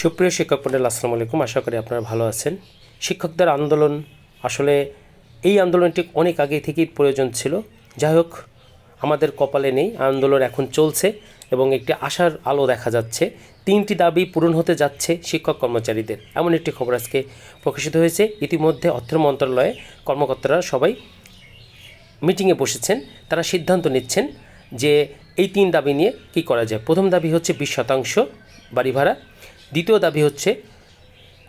সুপ্রিয় শিক্ষক মন্ডল, আসসালামু আলাইকুম। আশা করি আপনারা ভালো আছেন। শিক্ষকদের আন্দোলন আসলে এই আন্দোলনটি অনেক আগে থেকেই প্রয়োজন ছিল। যাই হোক, আমাদের কপালে নেই। আন্দোলন এখন চলছে এবং একটি আশার আলো দেখা যাচ্ছে। তিনটি দাবি পূরণ হতে যাচ্ছে শিক্ষক কর্মচারীদের। এমন একটি খবর আজকে প্রকাশিত হয়েছে। ইতিমধ্যে অর্থ মন্ত্রণালয়ে কর্মকর্তারা সবাই মিটিংয়ে বসেছেন। তারা সিদ্ধান্ত নিচ্ছেন যে এই তিন দাবি নিয়ে কী করা যায়। প্রথম দাবি হচ্ছে বিশ শতাংশ বাড়ি ভাড়া। দ্বিতীয় দাবি হচ্ছে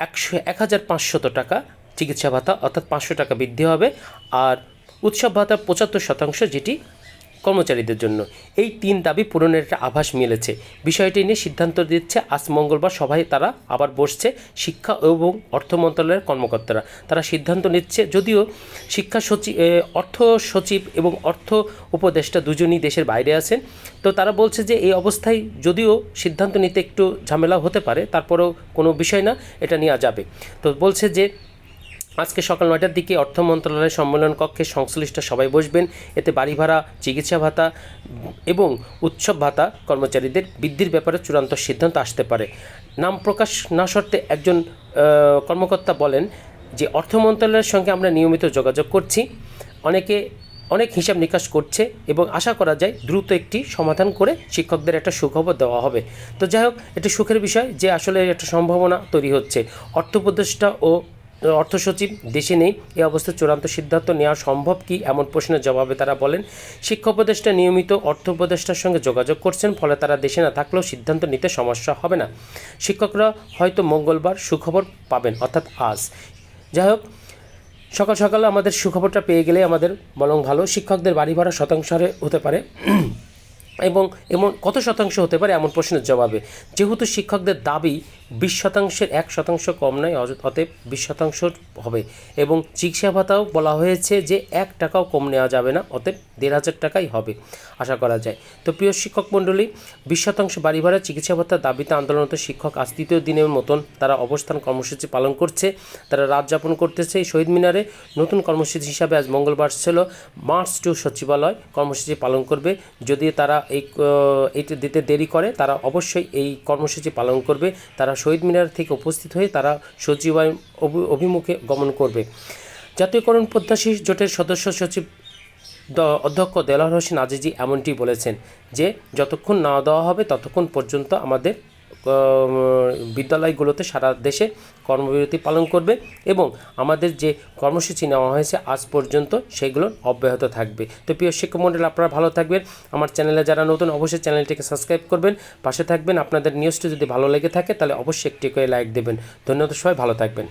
একশো এক হাজার পাঁচশত টাকা চিকিৎসা ভাতা, অর্থাৎ পাঁচশো টাকা বৃদ্ধি হবে, আর উৎসব ভাতা পঁচাত্তর শতাংশ, যেটি কর্মচারীদের জন্য। এই তিন দাবি পূরণের একটা আভাস মিলেছে। বিষয়টি নিয়ে সিদ্ধান্ত দিচ্ছে আজ মঙ্গলবার সভায় তারা আবার বসছে শিক্ষা এবং অর্থ মন্ত্রণালয়ের কর্মকর্তারা। তারা সিদ্ধান্ত নিচ্ছে যদিও শিক্ষা সচিব অর্থ সচিব এবং অর্থ উপদেষ্টা দুজনই দেশের বাইরে আছেন, তো তারা বলছে যে এই অবস্থায় যদিও সিদ্ধান্ত নিতে একটু ঝামেলা হতে পারে, তারপরেও কোনো বিষয় না, এটা নেওয়া যাবে। তো বলছে যে আজকে সকাল নয়টার দিকে অর্থ মন্ত্রণালয়ের সম্মেলন কক্ষে সংশ্লিষ্ট সবাই বসবেন। এতে বাড়ি ভাড়া, চিকিৎসা ভাতা এবং উৎসব ভাতা কর্মচারীদের বৃদ্ধির ব্যাপারে চূড়ান্ত সিদ্ধান্ত আসতে পারে। নাম প্রকাশ না সত্ত্বে একজন কর্মকর্তা বলেন যে, অর্থ মন্ত্রণালয়ের সঙ্গে আমরা নিয়মিত যোগাযোগ করছি। অনেকে অনেক হিসাব নিকাশ করছে এবং আশা করা যায় দ্রুত একটি সমাধান করে শিক্ষকদের একটা সুখবর দেওয়া হবে। তো যাই হোক, একটি সুখের বিষয় যে, আসলে একটা সম্ভাবনা তৈরি হচ্ছে। অর্থ উপদেষ্টা ও অর্থ সচিব দেশে নেই, এ অবস্থায় চূড়ান্ত সিদ্ধান্ত নেওয়া সম্ভব কি? এমন প্রশ্নের জবাবে তারা বলেন, শিক্ষা উপদেষ্টা নিয়মিত অর্থ উপদেষ্টার সঙ্গে যোগাযোগ করছেন, ফলে তারা দেশে না থাকলেও সিদ্ধান্ত নিতে সমস্যা হবে না। শিক্ষকরা হয়তো মঙ্গলবার সুখবর পাবেন, অর্থাৎ আজ। যাই হোক, সকাল সকালে আমাদের সুখবরটা পেয়ে গেলে আমাদের বরং ভালো, শিক্ষকদের বাড়ি ভাড়া শতাংশ হতে পারে। এবং এমন কত শতাংশ হতে পারে এমন প্রশ্নের জবাবে। যেহেতু শিক্ষকদের দাবি বিশ শতাংশের এক শতাংশ কম নয় অতএব বিশ শতাংশ হবে। এবং চিকিৎসা ভাতাও বলা হয়েছে যে এক টাকাও কম নেওয়া যাবে না, অতএব দেড় হাজার টাকাই হবে, আশা করা যায়। তো প্রিয় শিক্ষক মণ্ডলী, বিশ শতাংশ বাড়ি ভাড়া চিকিৎসা ভাতার দাবিতে আন্দোলনরত শিক্ষক আজ তৃতীয় দিনের মতন তারা অবস্থান কর্মসূচি পালন করছে, তারা রাত যাপন করতেছে। এই শহীদ মিনারে নতুন কর্মসূচি হিসাবে আজ মঙ্গলবার ছিল মার্চ টু সচিবালয়, কর্মসূচি পালন করবে। যদি তারা এই এইটা দিতে দেরি করে, তারা অবশ্যই এই কর্মসূচি পালন করবে। তারা শহীদ মিনার থেকে উপস্থিত হয়ে তারা সচিবালয় অভি- অভিমুখে গমন করবে। জাতীয়করণ প্রত্যাশী জোটের সদস্য সচিব অধ্যক্ষ দেলার হোসেন আজিজি এমনটি বলেছেন যে, যতক্ষণ না দেওয়া হবে ততক্ষণ পর্যন্ত আমাদের বিদ্যালয়গুলোতে সারা দেশে কর্মবিরতি পালন করবে এবং আমাদের যে কর্মসূচি নেওয়া হয়েছে আজ পর্যন্ত সেগুলো অব্যাহত থাকবে। তো প্রিয় শিক্ষামণ্ডলী আপনারা ভালো থাকবেন। আমার চ্যানেলে যারা নতুন, অবশ্যই চ্যানেলটিকে সাবস্ক্রাইব করবেন। পাশে থাকবেন। আপনাদের নিউজটি যদি ভালো লেগে থাকে, তাহলে অবশ্যই একটি করে লাইক দেবেন। ধন্যবাদ সবাই, ভালো থাকবেন।